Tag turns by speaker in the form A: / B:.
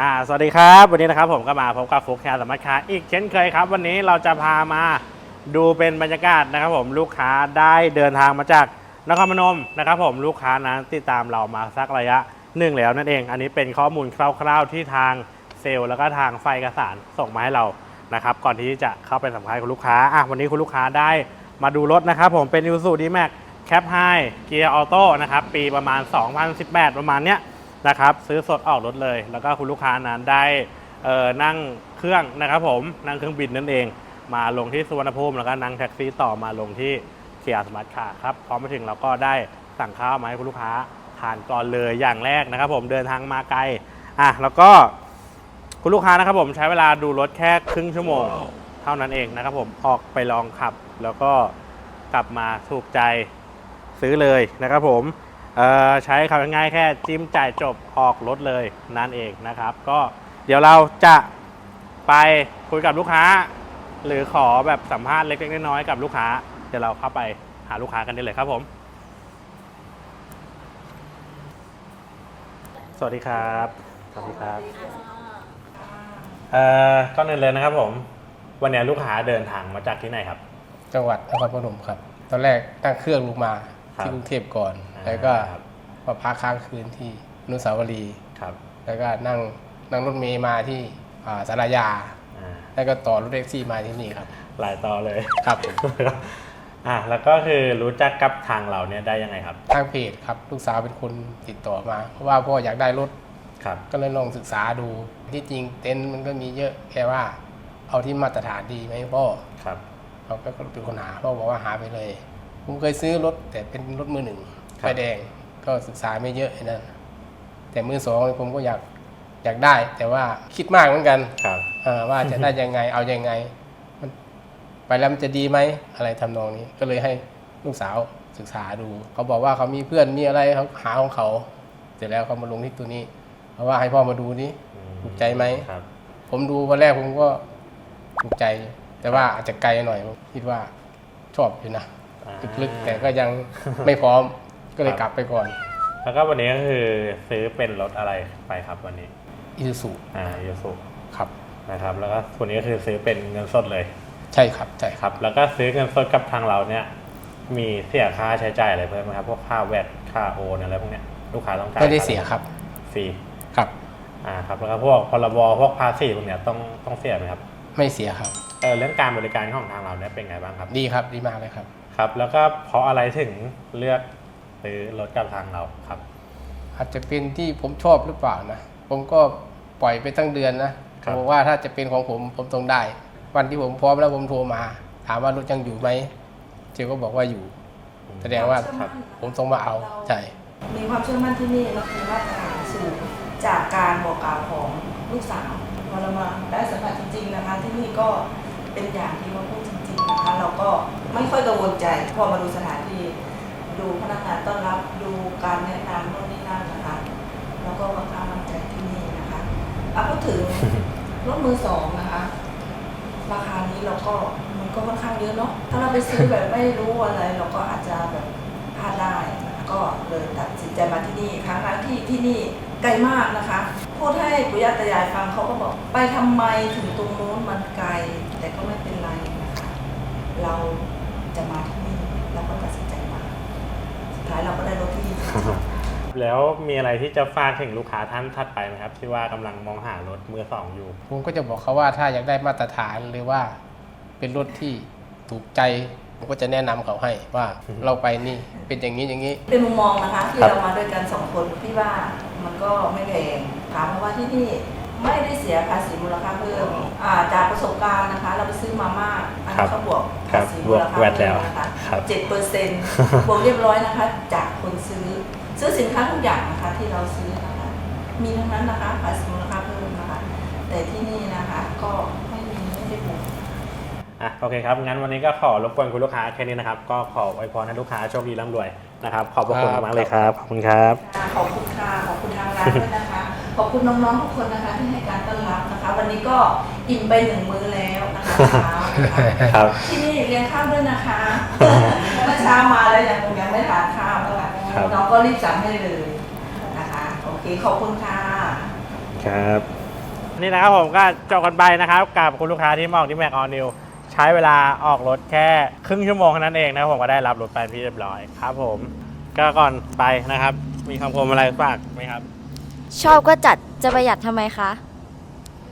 A: อ่าสวัสดีครับ วันนี้นะครับผมก็มาพบกับฟุกแคร์สมัครค้าอีกเช่นเคยครับ วันนี้เราจะพามาดูเป็นบรรยากาศนะครับผมลูกค้าได้เดินทางมาจากนครพนมนะครับผมลูกค้านั้นติดตามเรามาสักระยะหนึ่งแล้วนั่นเอง อันนี้เป็นข้อมูลคร่าว ๆ ที่ทางเซลล์แล้วก็ทางไฟเอกสารส่งมาให้เรานะครับก่อนที่จะเข้าไปสัมภาษณ์คุณลูกค้าอะวันนี้คุณลูกค้าได้มาดูรถนะครับผมเป็น u s u d m a x Cap High Gear Auto นะครับปีประมาณ 2018 ประมาณเนี้ย นะครับซื้อสดออกรถเลย แล้วก็คุณลูกค้านั้นได้เอ่อนั่งเครื่องนะครับผมนั่งเครื่องบินนั่นเอง มาลงที่สุวรรณภูมิแล้วก็นั่งแท็กซี่ต่อมาลงที่เคียร์สมาร์ทคาร์ครับพอมาถึงเราก็ได้สั่งข้าวมาให้คุณลูกค้าทานก่อนเลยอย่างแรกนะครับ ผมเดินทางมาไกลอะแล้วก็คุณลูกค้านะครับผมใช้เวลาดูรถแค่ครึ่งชั่วโมง เท่านั้นเองนะครับผมออกไปลองขับ แล้วก็กลับมาถูกใจซื้อเลยนะครับผม เออใช้คำง่ายๆแค่จิ้มจ่ายจบออกรถเลยนั่นเองนะครับ ก็เดี๋ยวเราจะไปคุยกับลูกค้า หรือขอแบบสัมภาษณ์เล็กๆน้อยๆกับลูกค้า เดี๋ยวเราเข้าไปหาลูกค้ากันได้เลยครับผม สวัสดีครับ สวัสดีครับเอ่อก่อนอื่นเลยนะครับผม วันนี้ลูกค้าเดินทางมาจากที่ไหนครับ
B: จังหวัดนครพนมครับ ตอนแรกตั้งเครื่องลงมาที่กรุงเทพก่อน แล้วก็
A: ครับ
B: มาพักค้างคืนที่อนุสาวรีย์
A: ครับ
B: แล้วก็นั่งนั่งรถเมย์มาที่อ่าสารยา
A: อ่า
B: แล้วก็ต่อรถแท็กซี่มาที่นี่ครับ
A: หลายต่อเลย
B: ครับผม
A: อะแล้วก็คือรู้จักกับทางเราเนี่ยได้ยังไงครับ
B: ทางเพจครับลูกสาวเป็นคนติดต่อมา เพราะว่าพ่ออยากได้รถ
A: ครับ
B: ก็เลยลองศึกษาดู ที่จริงเต็นท์มันก็มีเยอะแค่ว่า เอาที่มาตรฐานดีไหมพ่อ
A: ครับ
B: เราก็เป็นคนหาพ่อบอกว่าหาไปเลย ผมเคยซื้อรถแต่เป็นรถมือหนึ่ง
A: ค
B: ไฟ
A: รับ
B: แดงก็ศึกษาไม่เยอะไอ้นั่นแต่มือสองผมก็อยากอยากได้ แต่ว่าคิดมากเหมือนกัน
A: ครับ
B: อ่าว่าจะได้ยังไงเอายังไง มันไปแล้วมันจะดีไหมอะไรทำนองนี้ ก็เลยให้ลูกสาวศึกษาดู เขาบอกว่าเขามีเพื่อนมีอะไรเขาหาของเขา เสร็จแล้วเขามาลงที่ตัวนี้เพราะว่าให้พ่อมาดูนี่
A: อื
B: ถูกใจไหม
A: ครับ
B: ผมดูวันแรกผมก็ถูกใจ แต่ว่าอาจจะไกลหน่อยผมคิดว่าชอบอยู่นะ
A: อ่า
B: ลึกๆแต่ก็ยังไม่พร้อม ก็เลยกลับไปก่อน
A: แล้วก็วันนี้ก็คือซื้อเป็นรถอะไรไปครับวันนี้
B: อิซูซุ
A: อ่ายูสุ
B: ครับ
A: นะครับแล้วก็วันนี้ก็คือซื้อเป็นเงินสดเลย
B: ใช่ครับใช่
A: ค
B: ครับ
A: รับ แล้วก็ซื้อเงินสดกับทางเราเนี่ย มีเสียค่าใช้จ่ายอะไรเพิ่มไหมครับพวกค่าแวดค่าโอนอะไรพวกเนี้ยลูกค้าต้องจ่าย
B: ไม่ได้เสียครับ
A: ฟรี
B: ครับ
A: อ่าครับแล้วก็พวกพรบพวกภาษีพวกเนี้ยต้องต้องเสียไหมครับ
B: ไม่เสียครับ
A: เออเรื่องการบริการของทางเราเนี่ยเป็นไงบ้างครับ
B: ดีครับดีมากเลยครับ
A: ครับ แล้วก็เพราะอะไรถึงเลือก ซื้อรถกับทางเราครับ
B: อาจจะเป็นที่ผมชอบหรือเปล่านะ ผมก็ปล่อยไปตั้งเดือนนะครับผมว่าถ้าจะเป็นของผมผมต้องได้ วันที่ผมพร้อมแล้วผมโทรมา ถามว่ารถยังอยู่ไหมเจลก็บอกว่าอยู่ แสดงว่า
A: ครับ
B: ผมต้องมาเอาใช่
C: มีความเชื่อมั่นที่นี่เราคือมาตรฐานสูงจากการบอกกล่าวของลูกสาวพอเรามาได้สัมผัสจริง ๆนะคะ ที่นี่ก็เป็นอย่างที่มาพูดจริง ๆนะคะ เราก็ไม่ค่อยกังวลใจพอมาดูสถานที่ ดูพนักงานต้อนรับดูการแนะนำโน่นนี่นั่นนะคะแล้วก็ค่อนข้างมั่นใจที่นี่นะคะอะพูดถึงรถมือสองนะคะ ราคานี้เราก็มันก็ค่อนข้างเยอะเนาะถ้าเราไปซื้อแบบไม่รู้อะไร เราก็อาจจะแบบพลาดได้นะคะก็เลยตัดสินใจมาที่นี่ครั้งนั้นที่ที่นี่ไกลมากนะคะ พูดให้ปุยาตายายฟังเขาก็บอก ไปทำไมถึงตรงโน้นมันไกล แต่ก็ไม่เป็นไรนะคะ เราจะมาที่นี่เราก็ตัดสินใจมา สุดท้ายเราก็ได้รถที่ดี
A: แล้วมีอะไรที่จะฝากถึงลูกค้าท่านถัดไปไหมครับ ที่ว่ากำลังมองหารถมือสองอยู่
B: ผมก็จะบอกเขาว่าถ้าอยากได้มาตรฐานหรือว่าเป็นรถที่ถูกใจผมก็จะแนะนำเขาให้ว่า
A: อือฮึ
B: เราไปนี่เป็นอย่างนี้อย่างนี้
C: เป็นมุมมองนะคะที่
A: ครับ
C: เรามาด้วยกันสองคนพี่ว่ามันก็ไม่แพงถามเพราะว่าที่นี่ไม่ได้เสียภาษีมูลค่าเพิ่มอ่าจากประสบการณ์นะคะ เราไปซื้อมาม่าอัน
A: ครั
C: นี้
A: บ
C: เขาบวก
A: ครั
C: ภา
A: บ
C: ษี
A: บ
C: มู
A: วก
C: ลค่า
A: แวด
C: เพิ่
A: แล้ว
C: มนะคะ
A: ครับ
C: เจ็ดเปอร์เซ็นต์บวกเรียบร้อยนะคะ จากคนซื้อ ซื้อสินค้าทุกอย่างนะคะที่เราซื้อนะคะ มีทั้งนั้นนะคะภาษีมูลค่าเพิ่มนะคะ แต่ที่นี่นะคะก็ไม่มีไม่ได้บวก
A: อะโอเคครับงั้นวันนี้ก็ขอรบกวนคุณลูกค้าแค่นี้นะครับ ก็ขออวยพรให้ลูกค้าโชคดีร่ำรวยนะครับขอบพระคุณ
B: ครับ
A: มากๆเลยครับขอบคุณครับ
C: ค่ะขอบคุณค่ะขอบคุณทางร้านด้วยนะคะ ขอบคุณน้องๆทุกคนนะคะที่ให้การต้อนรับนะคะ วันนี้ก็อิ่มไปหนึ่งมื้อแล้วนะ คะเช้านะคะ
A: ครับ
C: ที่นี่เลี้ยงข้าวด้วยนะคะเมื่อเช้ามาแล้วยังยังไม่ทานข้าวนะคะ
A: ครับ
C: น้องก็รีบสั่งให้เลยนะคะโอเคขอบคุณค่ะ
A: ครับนี่นะครับผมก็จบกันไปนะครับ กับคุณลูกค้าที่มาออกที่แม็กออนิวใช้เวลาออกรถแค่ครึ่งชั่วโมงเท่านั้นเองนะครับผมก็ได้รับรถไปที่เรียบร้อยครับ ผม ก็ก่อนไปนะครับ มีคำคมอะไรฝากไหมครับ
D: ชอบก็จัดจะประหยัดทำไมคะ